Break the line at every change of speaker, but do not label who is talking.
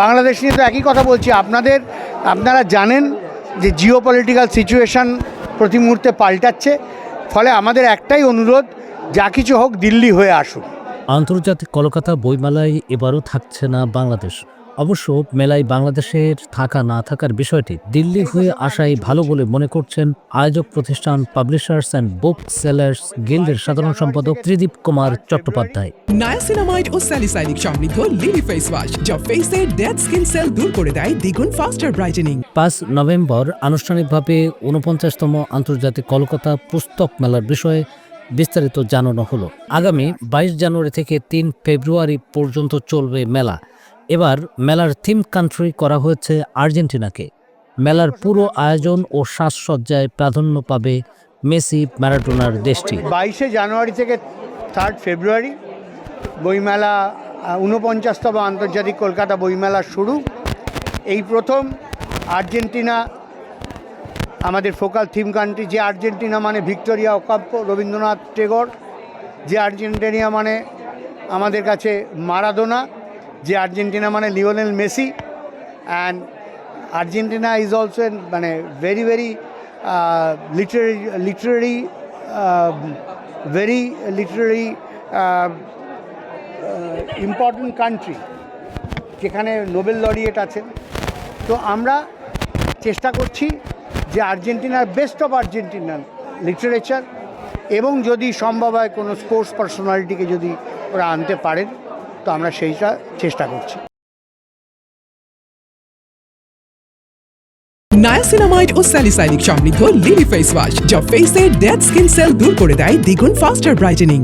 বাংলাদেশ নিয়ে তো একই কথা বলছি। আপনাদের, আপনারা জানেন যে জিও পলিটিক্যাল সিচুয়েশান প্রতি মুহূর্তে পাল্টাচ্ছে। ফলে আমাদের একটাই অনুরোধ, যা কিছু হোক দিল্লি হয়ে আসুন।
আন্তর্জাতিক কলকাতা বইমেলায় এবারও থাকছে না বাংলাদেশ। অবশ্য মেলায় বাংলাদেশের থাকা না থাকার বিষয়টি দিল্লি হয়ে আসাই ভালো বলে মনে করছেন আয়োজক প্রতিষ্ঠান পাবলিশার্স অ্যান্ড বুক সেলার্স গিল্ডের সাধারণ সম্পাদক ত্রিদীপ কুমার চট্টোপাধ্যায়।
নায়াসিনামাইড ও স্যালিসাইনিক সমৃদ্ধ লিলি ফেস ওয়াশ যা ফেসের ডেড স্কিন সেল দূর করে দেয় দ্বিগুণ ফাস্টার ব্রাইটেনিং
পাঁচ নভেম্বর আনুষ্ঠানিকভাবে উনপঞ্চাশতম আন্তর্জাতিক কলকাতা পুস্তক মেলার বিষয়ে বিস্তারিত জানানো হলো। আগামী বাইশ জানুয়ারি থেকে তিন ফেব্রুয়ারি পর্যন্ত চলবে মেলা। এবার মেলার থিম কান্ট্রি করা হয়েছে আর্জেন্টিনাকে। মেলার পুরো আয়োজন ও সাজসজ্জায় প্রাধান্য পাবে মেসি, ম্যারাডোনার দেশটি।
বাইশে জানুয়ারি থেকে থার্ড ফেব্রুয়ারি বইমেলা ঊনপঞ্চাশতম আন্তর্জাতিক কলকাতা বইমেলা শুরু। এই প্রথম আর্জেন্টিনা, আমাদের ফোকাল থিম কান্ট্রি, যে আর্জেন্টিনা মানে ভিক্টোরিয়া ওকাপ্পো রবীন্দ্রনাথ টেগর, যে আর্জেন্টিনা মানে আমাদের কাছে মারাদোনা যে আর্জেন্টিনা মানে Lionel Messi and Argentina is also মানে very very literally literally very literally important country যেখানে নোবেল লরিয়েট আছেন। তো আমরা চেষ্টা করছি যে আর্জেন্টিনার বেস্ট অফ আর্জেন্টিনার লিটারেচার এবং যদি সম্ভব হয় কোনো স্পোর্টস পার্সোনালিটিকে যদি ওরা আনতে পারেন। তো আমরা সেইটা চেষ্টা করছি।
নায়াসিনামাইড ও স্যালিসাইনিক সমৃদ্ধ লিলি ফেস ওয়াশ যা ফেসের ডেড স্কিন সেল দূর করে দেয় দ্বিগুণ ফাস্টার ব্রাইটেনিং